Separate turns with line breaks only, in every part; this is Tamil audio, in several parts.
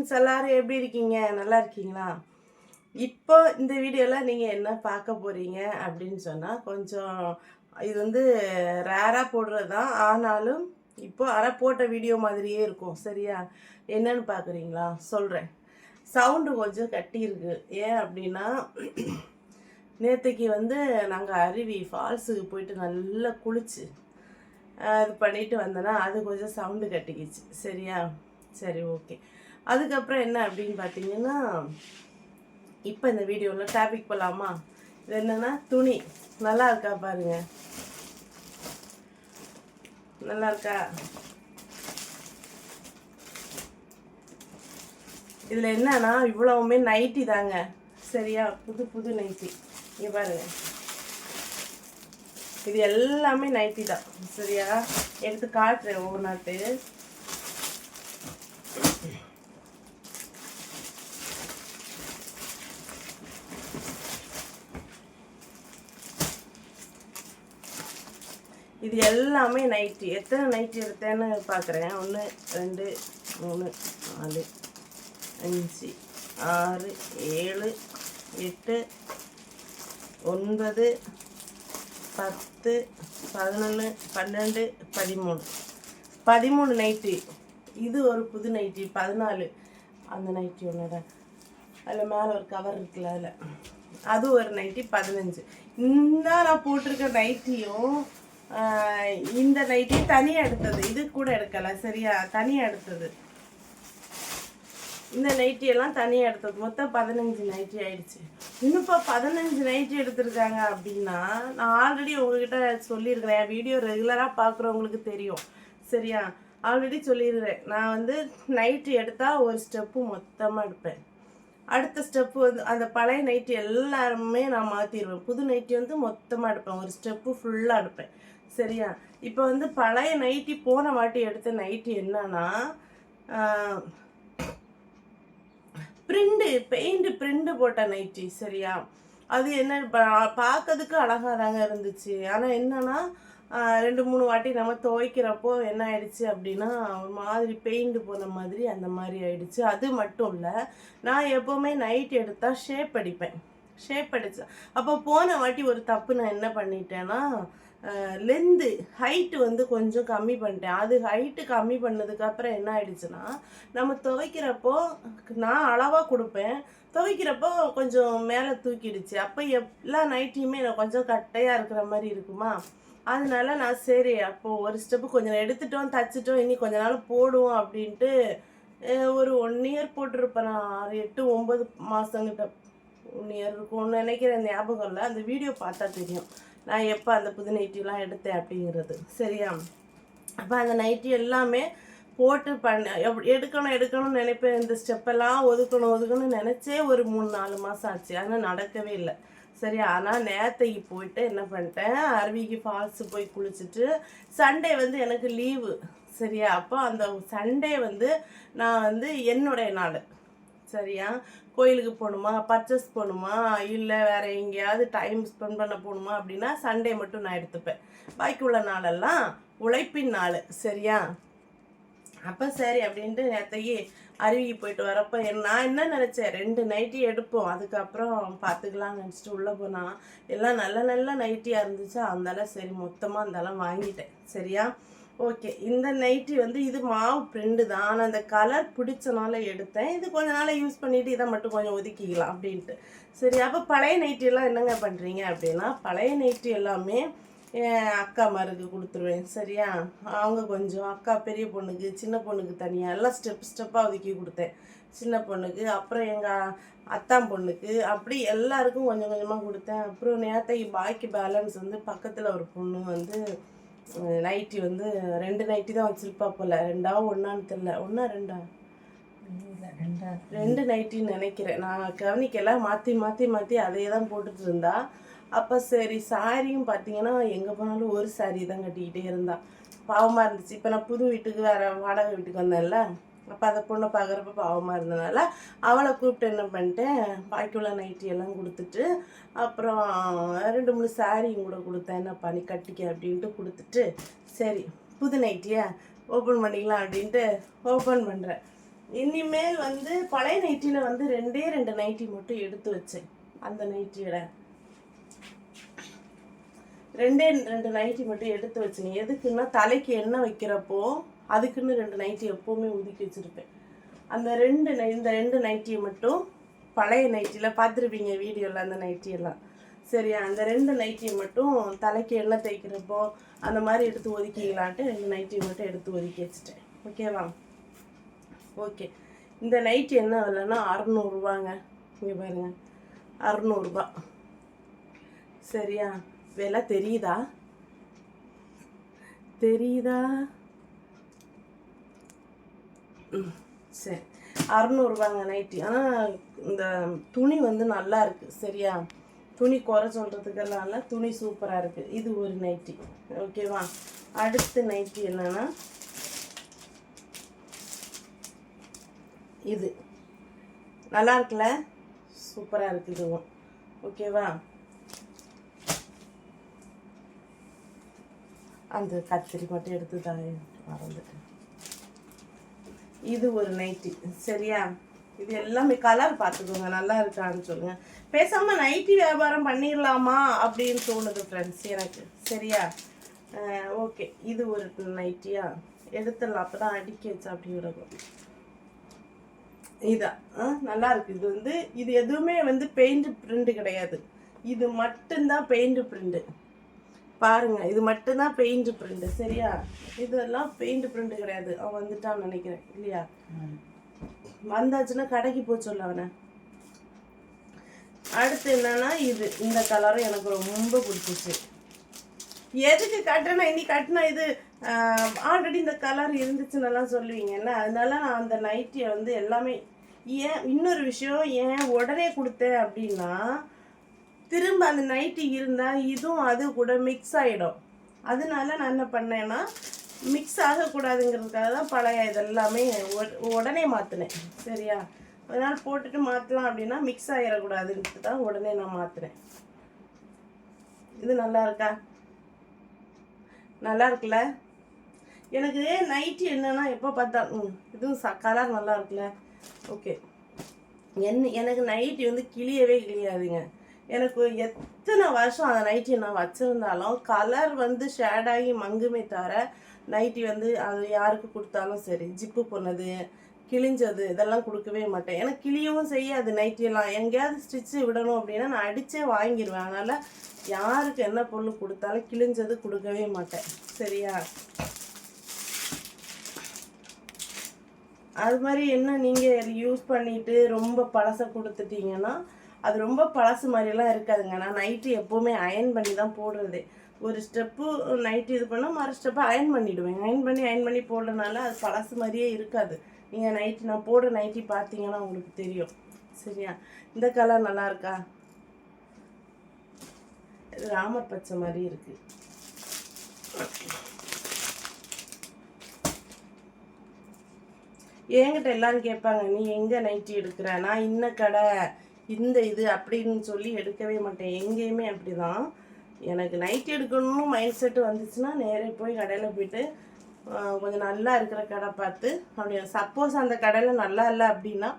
ஃப்ரெண்ட்ஸ் எல்லோரும் எப்படி இருக்கீங்க நல்லா இருக்கீங்களா இப்போ இந்த வீடியோவில் நீங்கள் என்ன பார்க்க போகிறீங்க அப்படின்னு சொன்னால் கொஞ்சம் இது வந்து ரேராக போடுறது தான் ஆனாலும் இப்போ அரை போட்ட வீடியோ மாதிரியே இருக்கும் சரியா என்னன்னு பார்க்குறீங்களா சொல்கிறேன் சவுண்டு கொஞ்சம் கட்டியிருக்கு ஏன் அப்படின்னா நேற்றுக்கு வந்து நாங்கள் அருவி ஃபால்ஸுக்கு போயிட்டு நல்லா குளிச்சு இது பண்ணிட்டு வந்தோன்னா அது கொஞ்சம் சவுண்டு கட்டிக்கிச்சு சரியா சரி ஓகே அதுக்கப்புறம் என்ன அப்படின்னு பார்த்தீங்கன்னா இப்போ இந்த வீடியோவில் டாபிக் போகலாமா இது என்னென்னா துணி நல்லா இருக்கா பாருங்க நல்லா இருக்கா இதில் என்னன்னா இவ்வளவுமே நைட்டி தாங்க சரியா புது புது நைட்டி இங்கே பாருங்க இது எல்லாமே நைட்டி தான் சரியா எடுத்து காட்டுறேன் ஒவ்வொரு நாட்டு இது எல்லாமே நைட்டி எத்தனை நைட்டி எடுத்தேன்னு பார்க்குறேன் ஒன்று ரெண்டு மூணு நாலு அஞ்சு ஆறு ஏழு எட்டு ஒன்பது பத்து பதினொன்று பன்னெண்டு பதிமூணு பதிமூணு நைட்டி இது ஒரு புது நைட்டி பதினாலு அந்த நைட்டி ஒன்றோட அதில் மேலே ஒரு கவர் இருக்குல்ல அதில் அது ஒரு நைட்டி பதினஞ்சு இந்த நான் போட்டிருக்க நைட்டியும் இந்த நைட்டி தனியாக எடுத்தது இது கூட எடுக்கலை சரியா தனியாக எடுத்தது இந்த நைட்டி எல்லாம் தனியாக எடுத்தது மொத்தம் பதினஞ்சு நைட்டி ஆயிடுச்சு இன்னும் இப்போ பதினஞ்சு நைட்டி எடுத்திருக்காங்க அப்படின்னா நான் ஆல்ரெடி உங்ககிட்ட சொல்லியிருக்கிறேன் என் வீடியோ ரெகுலராக பார்க்குறவங்களுக்கு தெரியும் சரியா ஆல்ரெடி சொல்லிடுறேன் நான் வந்து நைட்டு எடுத்தால் ஒரு ஸ்டெப்பு மொத்தமாக எடுப்பேன் அடுத்த ஸ்டெப்பு வந்து அந்த பழைய நைட்டு எல்லாருமே நான் மாற்றிடுவேன் புது நைட்டு வந்து மொத்தமாக எடுப்பேன் ஒரு ஸ்டெப்பு ஃபுல்லாக எடுப்பேன் சரியா இப்போ வந்து பழைய நைட்டி போன வாட்டி எடுத்த நைட்டி என்னன்னா பிரிண்டு பெயிண்ட் பிரிண்டு போட்ட நைட்டி சரியா அது என்ன பார்க்கறதுக்கு அழகாக தாங்க இருந்துச்சு ஆனால் என்னன்னா ரெண்டு மூணு வாட்டி நம்ம துவைக்கிறப்போ என்ன ஆயிடுச்சு அப்படின்னா ஒரு மாதிரி பெயிண்ட் போன மாதிரி அந்த மாதிரி ஆயிடுச்சு அது மட்டும் இல்லை நான் எப்போவுமே நைட் எடுத்தால் ஷேப் அடிப்பேன் ஷேப் அடித்தேன் அப்போ போன வாட்டி ஒரு தப்பு நான் என்ன பண்ணிட்டேன்னா லென்த்து ஹைட்டு வந்து கொஞ்சம் கம்மி பண்ணிட்டேன் அது ஹைட்டு கம்மி பண்ணதுக்கப்புறம் என்ன ஆயிடுச்சுன்னா நம்ம துவைக்கிறப்போ நான் அளவாக கொடுப்பேன் துவைக்கிறப்போ கொஞ்சம் மேலே தூக்கிடுச்சு அப்போ எல்லா நைட்டியுமே எனக்கு கொஞ்சம் கட்டையாக இருக்கிற மாதிரி இருக்குமா அதனால நான் சரி அப்போது ஒரு ஸ்டெப்பு கொஞ்சம் எடுத்துட்டோம் தச்சிட்டோம் இனி கொஞ்ச நாள் போடுவோம் அப்படின்ட்டு ஒரு ஒன் இயர் போட்டிருப்பேன் நான் ஆறு எட்டு ஒம்பது மாதங்கிட்ட ஒன் இயர் இருக்கும்னு நினைக்கிற ஞாபகம் இல்லை அந்த வீடியோ பார்த்தா தெரியும் நான் எப்போ அந்த புது நைட்டிலாம் எடுத்தேன் அப்படிங்கிறது சரியா அப்போ அந்த நைட்டி எல்லாமே போட்டு பண்ண எடுக்கணும் எடுக்கணும்னு நினைப்பேன் இந்த ஸ்டெப்பெல்லாம் ஒதுக்கணும் ஒதுக்கணும்னு நினச்சே ஒரு மூணு நாலு மாதம் ஆச்சு ஆனால் நடக்கவே இல்லை சரி ஆனால் நேத்தைக்கு போயிட்டு என்ன பண்ணிட்டேன் அருவிக்கு ஃபால்ஸு போய் குளிச்சுட்டு சண்டே வந்து எனக்கு லீவு சரியா அப்போ அந்த சண்டே வந்து நான் வந்து என்னுடைய நாள் சரியா கோயிலுக்கு போகணுமா பர்ச்சேஸ் போகணுமா இல்லை வேற எங்கேயாவது டைம் ஸ்பெண்ட் பண்ண போகணுமா அப்படின்னா சண்டே மட்டும் நான் எடுத்துப்பேன் பாக்கி உள்ள நாளெல்லாம் உழைப்பின் நாள் சரியா அப்போ சரி அப்படின்ட்டு நேற்றையே அருவிக்கு போயிட்டு வரப்போ நான் என்ன நினச்சேன் ரெண்டு நைட்டி எடுப்போம் அதுக்கப்புறம் பார்த்துக்கலாம்னு நினச்சிட்டு உள்ளே போனால் எல்லாம் நல்ல நல்ல நைட்டியாக இருந்துச்சு அந்தளவு சரி மொத்தமாக அந்தளவு வாங்கிட்டேன் சரியா ஓகே இந்த நைட்டி வந்து இது மாவு பிரிண்டு தான் ஆனால் அந்த கலர் பிடிச்சனால எடுத்தேன் இது கொஞ்ச நாள் யூஸ் பண்ணிவிட்டு இதை மட்டும் கொஞ்சம் ஒதுக்கிக்கலாம் அப்படின்ட்டு சரி அப்போ பழைய நைட்டியெல்லாம் என்னங்க பண்ணுறீங்க அப்படின்னா பழைய நைட்டி எல்லாமே அக்கா மாருக்கு கொடுத்துருவேன் சரியா அவங்க கொஞ்சம் அக்கா பெரிய பொண்ணுக்கு சின்ன பொண்ணுக்கு தனியாக எல்லாம் ஸ்டெப் ஸ்டெப்பாக ஒதுக்கி கொடுத்தேன் சின்ன பொண்ணுக்கு அப்புறம் எங்கள் அத்தான் பொண்ணுக்கு அப்படி எல்லாருக்கும் கொஞ்சம் கொஞ்சமாக கொடுத்தேன் அப்புறம் நேரத்தை பாக்கி பேலன்ஸ் வந்து பக்கத்தில் ஒரு பொண்ணு வந்து நைட்டி வந்து ரெண்டு நைட்டி தான் வச்சிருப்பா போல் ரெண்டா ஒன்றான்னு தெரில ஒன்றா ரெண்டா ரெண்டு நைட்டின்னு நினைக்கிறேன் நான் கவனிக்கலாம் மாற்றி மாற்றி மாற்றி அதையே தான் போட்டுட்டு இருந்தா அப்போ சரி சாரியும் பார்த்தீங்கன்னா எங்கே போனாலும் ஒரு சாரி தான் கட்டிக்கிட்டே இருந்தா பாவமாக இருந்துச்சு இப்போ நான் புது வீட்டுக்கு வேறு வாடகை வீட்டுக்கு வந்தேன்ல அப்போ அதை பொண்ணை பார்க்குறப்ப பாவமாக இருந்தனால அவளை கூப்பிட்டு என்ன பண்ணிட்டேன் பாக்கியுள்ள நைட்டி எல்லாம் கொடுத்துட்டு அப்புறம் ரெண்டு மூணு சாரியும் கூட கொடுத்தேன் என்னப்பா நீ கட்டிக்க அப்படின்ட்டு கொடுத்துட்டு சரி புது நைட்டியா ஓப்பன் பண்ணிக்கலாம் அப்படின்ட்டு ஓப்பன் பண்ணுறேன் இனிமேல் வந்து பழைய நைட்டியில் வந்து ரெண்டே ரெண்டு நைட்டி மட்டும் எடுத்து வச்சேன் அந்த நைட்டியோட ரெண்டே ரெண்டு நைட்டி மட்டும் எடுத்து வச்சுனேன் எதுக்குன்னா தலைக்கு எண்ணெய் வைக்கிறப்போ அதுக்குன்னு ரெண்டு நைட்டி எப்போவுமே ஒதுக்கி வச்சுருப்பேன் அந்த ரெண்டு இந்த ரெண்டு நைட்டியை மட்டும் பழைய நைட்டியில் பார்த்துருப்பீங்க வீடியோவில் அந்த நைட்டியெல்லாம் சரியா அந்த ரெண்டு நைட்டியை மட்டும் தலைக்கு எண்ணெய் தேய்க்கிறப்போ அந்த மாதிரி எடுத்து ஒதுக்கிக்கலான்ட்டு ரெண்டு நைட்டியை மட்டும் எடுத்து ஒதுக்கி வச்சுட்டேன் ஓகேவா ஓகே இந்த நைட்டி என்ன விலைன்னா அறநூறுபாங்க இங்கே பாருங்கள் அறநூறுபா சரியா விலை தெரியுதா தெரியுதா சரி அறநூறுவாங்க நைட்டி ஆனால் இந்த துணி வந்து நல்லா இருக்குது சரியா துணி குறை சொல்கிறதுக்கெல்லாம் துணி சூப்பராக இருக்குது இது ஒரு நைட்டி ஓகேவா அடுத்து நைட்டி என்னென்னா இது நல்லா இருக்குல்ல சூப்பராக இருக்குது இதுவும் ஓகேவா அந்த கத்திரி மட்டும் எடுத்து தான் மறந்துட்டேன் இது ஒரு நைட்டி சரியா இது எல்லாமே கலர் பார்த்துக்கோங்க நல்லா இருக்கான்னு சொல்லுங்கள் பேசாமல் நைட்டி வியாபாரம் பண்ணிடலாமா அப்படின்னு தோணுது ஃப்ரெண்ட்ஸ் எனக்கு சரியா ஓகே இது ஒரு நைட்டியா எடுத்துடலாம் அப்போ தான் அடிக்கச்சு அப்படி இருக்கும் இதான் நல்லா இருக்கு இது வந்து இது எதுவுமே வந்து பெயிண்ட் பிரிண்ட் கிடையாது இது மட்டும்தான் பெயிண்ட் பிரிண்ட் பாருங்கள் இது மட்டும்தான் பெயிண்ட் பிரிண்ட் சரியா இதெல்லாம் பெயிண்ட் பிரிண்ட் கிடையாது அவன் வந்துட்டான்னு நினைக்கிறேன் இல்லையா வந்தாச்சுன்னா கடைக்கு போச்சு சொல்ல அவனை அடுத்து என்னன்னா இது இந்த கலரும் எனக்கு ரொம்ப பிடிச்சிச்சு எதுக்கு கட்டினா இனி கட்டினா இது ஆல்ரெடி இந்த கலர் இருந்துச்சுன்னெல்லாம் சொல்லுவீங்க என்ன அதனால நான் அந்த நைட்டியை வந்து எல்லாமே ஏன் இன்னொரு விஷயம் ஏன் உடனே கொடுத்தேன் அப்படின்னா திரும்ப அந்த நைட்டு இருந்தால் இதுவும் அது கூட மிக்ஸ் ஆகிடும் அதனால நான் என்ன பண்ணேன்னா மிக்ஸ் ஆகக்கூடாதுங்கிறதுக்காக தான் பழைய இதெல்லாமே உடனே மாற்றினேன் சரியா ஒரு நாள் போட்டுட்டு மாற்றலாம் அப்படின்னா மிக்ஸ் ஆகிடக்கூடாதுன்ட்டு தான் உடனே நான் மாற்றினேன் இது நல்லா இருக்கா நல்லா இருக்குல்ல எனக்கு நைட்டு என்னென்னா எப்போ பார்த்தா ம் இதுவும் ச கலர் நல்லா இருக்குல்ல ஓகே என் எனக்கு நைட்டு வந்து கிளியவே கிளியாதுங்க எனக்கு எத்தனை வருஷம் அந்த நைட்டி நான் வச்சுருந்தாலும் கலர் வந்து ஷேடாகி மங்குமே தவிர நைட்டி வந்து அது யாருக்கு கொடுத்தாலும் சரி ஜிப்பு போனது கிழிஞ்சது இதெல்லாம் கொடுக்கவே மாட்டேன் ஏன்னா கிளியவும் செய்யாது நைட்டியெல்லாம் எங்கேயாவது ஸ்டிச்சு விடணும் அப்படின்னா நான் அடித்தே வாங்கிடுவேன் அதனால் யாருக்கு என்ன பொருள் கொடுத்தாலும் கிழிஞ்சது கொடுக்கவே மாட்டேன் சரியா அது மாதிரி என்ன நீங்கள் யூஸ் பண்ணிட்டு ரொம்ப பழசை கொடுத்துட்டீங்கன்னா அது ரொம்ப பழசு மாதிரியெல்லாம் இருக்காதுங்க நான் நைட்டு எப்போவுமே அயன் பண்ணி தான் போடுறது ஒரு ஸ்டெப்பு நைட்டு இது பண்ணால் மறு ஸ்டெப்பை அயன் பண்ணிவிடுவேன் அயன் பண்ணி அயன் பண்ணி போடுறதுனால அது பழசு மாதிரியே இருக்காது நீங்கள் நைட்டு நான் போடுற நைட்டி பார்த்தீங்கன்னா உங்களுக்கு தெரியும் சரியா இந்த கலர் நல்லா இருக்கா ராமர் பச்சை மாதிரி இருக்கு என்கிட்ட எல்லாரும் கேட்பாங்க நீ எங்கே நைட்டி எடுக்கிற நான் இன்ன கடை இந்த இது அப்படின்னு சொல்லி எடுக்கவே மாட்டேன் எங்கேயுமே அப்படி தான் எனக்கு நைட் எடுக்கணும்னு மைண்ட் செட்டு வந்துச்சுன்னா நேரே போய் கடையில் போயிட்டு கொஞ்சம் நல்லா இருக்கிற கடை பார்த்து அப்படி சப்போஸ் அந்த கடையில் நல்லா இல்லை அப்படின்னா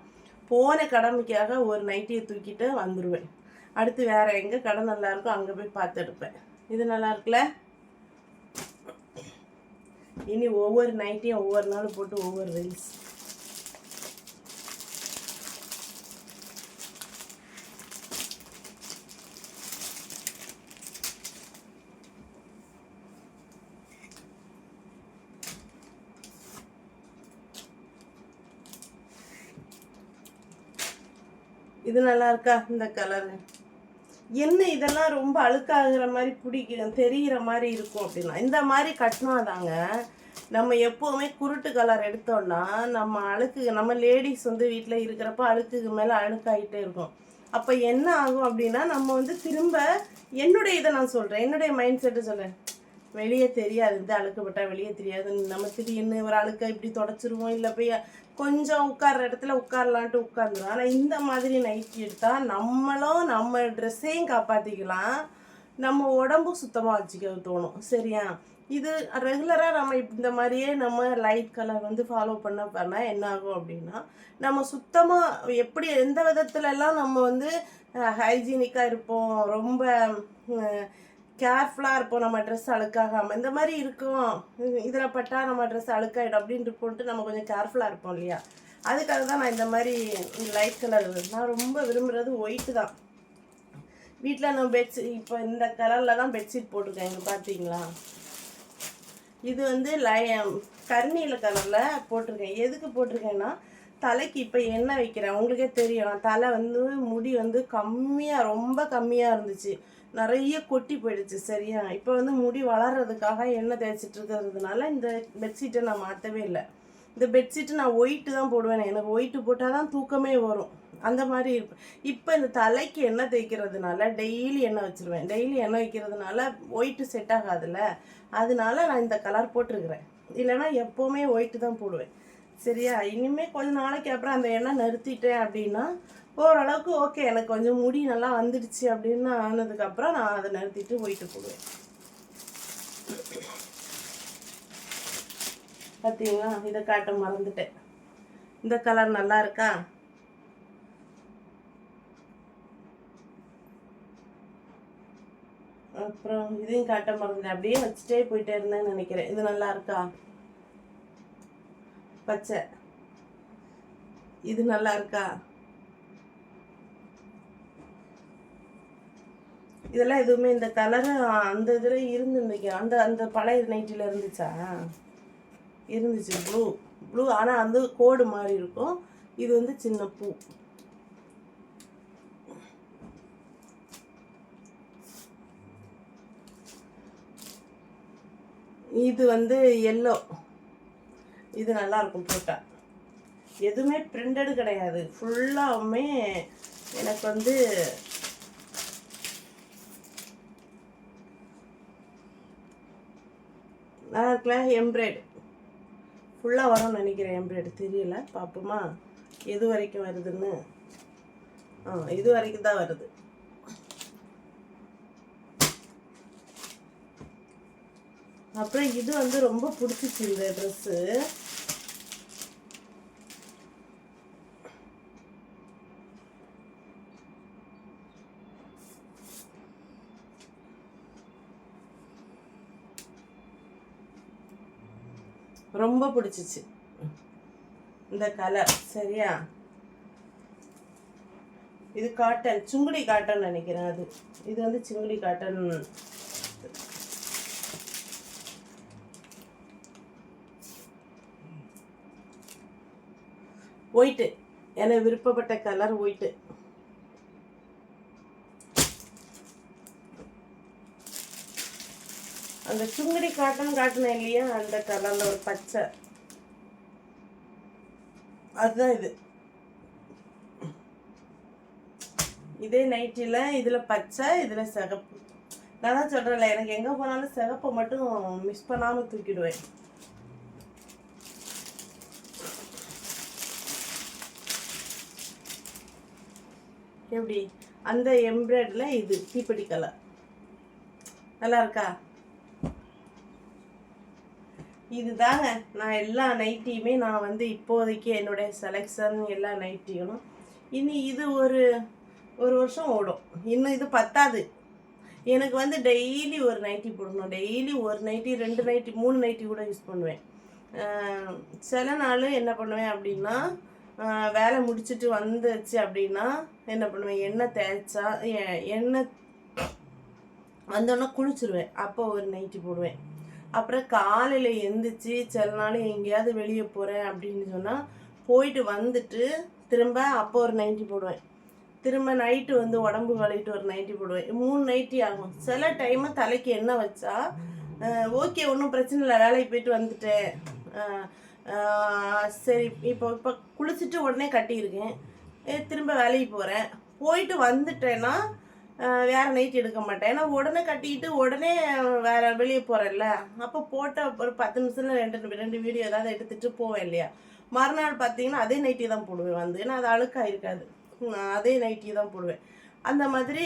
போன கடமைக்காக ஒரு நைட்டியை தூக்கிட்டு வந்துடுவேன் அடுத்து வேறு எங்கே கடை நல்லாயிருக்கோ அங்கே போய் பார்த்து எடுப்பேன் இது நல்லா இருக்குல்ல இனி ஒவ்வொரு நைட்டையும் ஒவ்வொரு நாளும் போட்டு ஒவ்வொரு ரீல்ஸ் இது நல்லா இருக்கா இந்த கலரு என்ன இதெல்லாம் ரொம்ப அழுக்காகிற மாதிரி பிடிக்க தெரிகிற மாதிரி இருக்கும் அப்படின்னா இந்த மாதிரி கட்டினாதாங்க நம்ம எப்போவுமே குருட்டு கலர் எடுத்தோம்னா நம்ம அழுக்கு நம்ம லேடிஸ் வந்து வீட்டில் இருக்கிறப்ப அழுக்குக்கு மேலே அழுக்காகிட்டே இருக்கும் அப்போ என்ன ஆகும் அப்படின்னா நம்ம வந்து திரும்ப என்னுடைய இதை நான் சொல்கிறேன் என்னுடைய மைண்ட் செட்டு சொல்கிறேன் வெளியே தெரியாது இந்த அழுக்கப்பட்டால் வெளியே தெரியாது நம்ம திடீர்னு ஒரு அழுக்கை இப்படி தொடச்சிருவோம் இல்லை போய் கொஞ்சம் உட்கார்ற இடத்துல உட்காரலான்ட்டு உட்கார்ந்துடும் ஆனால் இந்த மாதிரி நைட்டி எடுத்தால் நம்மளும் நம்ம ட்ரெஸ்ஸையும் காப்பாற்றிக்கலாம் நம்ம உடம்பும் சுத்தமாக வச்சுக்க தோணும் சரியா இது ரெகுலராக நம்ம இந்த மாதிரியே நம்ம லைட் கலர் வந்து ஃபாலோ பண்ண பண்ணால் என்ன ஆகும் அப்படின்னா நம்ம சுத்தமாக எப்படி எந்த விதத்துலலாம் நம்ம வந்து ஹைஜீனிக்காக இருப்போம் ரொம்ப கேர்ஃபுல்லாக இருப்போம் நம்ம ட்ரெஸ் அழுக்காகாமல் இந்த மாதிரி இருக்கும் இதில் பட்டால் நம்ம ட்ரெஸ் அழுக்காயிடும் அப்படின்ட்டு போட்டு நம்ம கொஞ்சம் கேர்ஃபுல்லாக இருப்போம் இல்லையா அதுக்காக தான் நான் இந்த மாதிரி இந்த லைட் கலர் நான் ரொம்ப விரும்புகிறது ஒயிட்டு தான் வீட்டில் நம்ம பெட்ஷீட் இப்போ இந்த கலரில் தான் பெட்ஷீட் போட்டிருக்கேன் இங்கே பார்த்தீங்களா இது வந்து லை கருநீல கலரில் போட்டிருக்கேன் எதுக்கு போட்டிருக்கேன்னா தலைக்கு இப்போ எண்ணெய் வைக்கிறேன் உங்களுக்கே தெரியும் தலை வந்து முடி வந்து கம்மியாக ரொம்ப கம்மியாக இருந்துச்சு நிறைய கொட்டி போயிடுச்சு சரியா இப்போ வந்து முடி வளர்றதுக்காக எண்ணெய் தேய்ச்சிட்டு இருக்கிறதுனால இந்த பெட்ஷீட்டை நான் மாற்றவே இல்லை இந்த பெட்ஷீட்டு நான் ஒயிட்டு தான் போடுவேன் எனக்கு ஒயிட்டு போட்டால் தான் தூக்கமே வரும் அந்த மாதிரி இருப்பேன் இப்போ இந்த தலைக்கு எண்ணெய் தேய்க்கிறதுனால டெய்லி எண்ணெய் வச்சுருவேன் டெய்லி எண்ணெய் வைக்கிறதுனால ஒயிட்டு செட் ஆகாதுல்ல அதனால நான் இந்த கலர் போட்டிருக்கிறேன் இல்லைனா எப்போவுமே ஒயிட்டு தான் போடுவேன் சரியா இனிமேல் கொஞ்சம் நாளைக்கு அப்புறம் அந்த எண்ணெய் நிறுத்திட்டேன் அப்படின்னா ஓரளவுக்கு ஓகே எனக்கு கொஞ்சம் முடி நல்லா வந்துடுச்சு அப்படின்னு ஆனதுக்கப்புறம் நான் அதை நிறுத்திட்டு போயிட்டு போடுவேன் பார்த்தீங்களா இதை காட்ட மறந்துட்டேன் இந்த கலர் நல்லா இருக்கா அப்புறம் இதையும் காட்ட மறந்துட்டேன் அப்படியே வச்சுட்டே போயிட்டே இருந்தேன்னு நினைக்கிறேன் இது நல்லா இருக்கா பச்சை இது நல்லா இருக்கா இதெல்லாம் எதுவுமே இந்த கலரு அந்த இதில் இருந்து அந்த அந்த பழைய நைட்டில் இருந்துச்சா இருந்துச்சு ப்ளூ ப்ளூ ஆனால் அந்த கோடு மாதிரி இருக்கும் இது வந்து சின்ன பூ இது வந்து எல்லோ இது நல்லா இருக்கும் போட்டா எதுவுமே பிரிண்டடு கிடையாது ஃபுல்லாகவுமே எனக்கு வந்து நல்லா இருக்குல்ல எம்ப்ராய்டு ஃபுல்லாக வரும்னு நினைக்கிறேன் எம்ப்ராய்டு தெரியல பார்ப்போமா எது வரைக்கும் வருதுன்னு ஆ இது வரைக்கும் தான் வருது அப்புறம் இது வந்து ரொம்ப பிடிச்சிச்சு இந்த ட்ரெஸ்ஸு ரொம்ப பிடிச்சிச்சு இந்த கலர் சரியா இது காட்டன் சுங்குடி காட்டன் நினைக்கிறேன் அது இது வந்து சுங்குடி காட்டன் ஒயிட்டு எனக்கு விருப்பப்பட்ட கலர் ஒயிட்டு அந்த சுங்குடி காட்டம் காட்டினேன் இல்லையா அந்த கலரில் ஒரு பச்சை அதுதான் இது இதே நைட்டியில் இதில் பச்சை இதில் சிகப்பு நான் தான் சொல்கிறேன்ல எனக்கு எங்கே போனாலும் சிகப்பை மட்டும் மிஸ் பண்ணாமல் தூக்கிடுவேன் எப்படி அந்த எம்ப்ராய்டரில் இது தீப்பெட்டி கலர் நல்லா இருக்கா இதுதாங்க நான் எல்லா நைட்டியுமே நான் வந்து இப்போதைக்கு என்னுடைய செலெக்ஷன் எல்லா நைட்டியும் இனி இது ஒரு ஒரு வருஷம் ஓடும் இன்னும் இது பத்தாது எனக்கு வந்து டெய்லி ஒரு நைட்டி போடணும் டெய்லி ஒரு நைட்டி ரெண்டு நைட்டி மூணு நைட்டி கூட யூஸ் பண்ணுவேன் சில நாள் என்ன பண்ணுவேன் அப்படின்னா வேலை முடிச்சுட்டு வந்துச்சு அப்படின்னா என்ன பண்ணுவேன் எண்ணெய் தேய்ச்சா எண்ணெய் வந்தோன்னா குளிச்சிருவேன் அப்போ ஒரு நைட்டி போடுவேன் அப்புறம் காலையில் எழுந்திரிச்சி சில நாள் எங்கேயாவது வெளியே போகிறேன் அப்படின்னு சொன்னால் போயிட்டு வந்துட்டு திரும்ப அப்போ ஒரு நைட்டி போடுவேன் திரும்ப நைட்டு வந்து உடம்பு வளையிட்டு ஒரு நைட்டி போடுவேன் மூணு நைட்டி ஆகும் சில டைமு தலைக்கு எண்ணெய் வச்சா ஓகே ஒன்றும் பிரச்சனை இல்லை வேலைக்கு போயிட்டு வந்துட்டேன் சரி இப்போ இப்போ குளிச்சுட்டு உடனே கட்டியிருக்கேன் திரும்ப வேலைக்கு போகிறேன் போயிட்டு வந்துட்டேன்னா வேற நைட் எடுக்க மாட்டேன் ஏன்னா உடனே கட்டிக்கிட்டு உடனே வேற வெளியே போகிறேன்ல அப்போ போட்ட ஒரு பத்து நிமிஷத்தில் ரெண்டு ரெண்டு வீடியோ ஏதாவது எடுத்துகிட்டு போவேன் இல்லையா மறுநாள் பார்த்தீங்கன்னா அதே நைட்டி தான் போடுவேன் வந்து ஏன்னா அது அழுக்கா இருக்காது அதே நைட்டி தான் போடுவேன் அந்த மாதிரி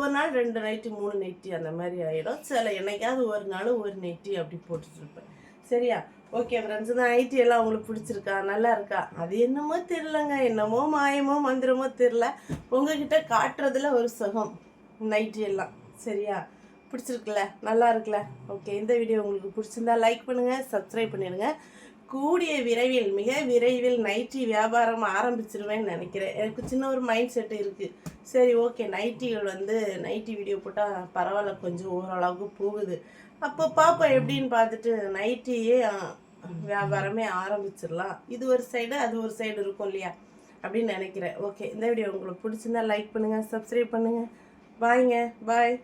ஒரு நாள் ரெண்டு நைட்டு மூணு நைட்டி அந்த மாதிரி ஆகிடும் சில என்னைக்காவது ஒரு நாள் ஒரு நைட்டி அப்படி இருப்பேன் சரியா ஓகே ஃப்ரெண்ட்ஸ் இந்த ஐடி எல்லாம் அவங்களுக்கு பிடிச்சிருக்கா நல்லா இருக்கா அது என்னமோ தெரிலங்க என்னமோ மாயமோ மந்திரமோ தெரில உங்ககிட்ட காட்டுறதுல ஒரு சுகம் இந்த ஐடி எல்லாம் சரியா பிடிச்சிருக்குல்ல நல்லா இருக்குல்ல ஓகே இந்த வீடியோ உங்களுக்கு பிடிச்சிருந்தா லைக் பண்ணுங்கள் சப்ஸ்கிரைப் பண்ணிடுங்க கூடிய விரைவில் மிக விரைவில் நைட்டி வியாபாரம் ஆரம்பிச்சிருவேன்னு நினைக்கிறேன் எனக்கு சின்ன ஒரு மைண்ட் செட் இருக்குது சரி ஓகே நைட்டிகள் வந்து நைட்டி வீடியோ போட்டால் பரவாயில்ல கொஞ்சம் ஓரளவுக்கு போகுது அப்போ பார்ப்போம் எப்படின்னு பார்த்துட்டு நைட்டியே வியாபாரமே ஆரம்பிச்சிடலாம் இது ஒரு சைடு அது ஒரு சைடு இருக்கும் இல்லையா அப்படின்னு நினைக்கிறேன் ஓகே இந்த வீடியோ உங்களுக்கு பிடிச்சிருந்தா லைக் பண்ணுங்கள் சப்ஸ்கிரைப் பண்ணுங்கள் பாய்ங்க பாய்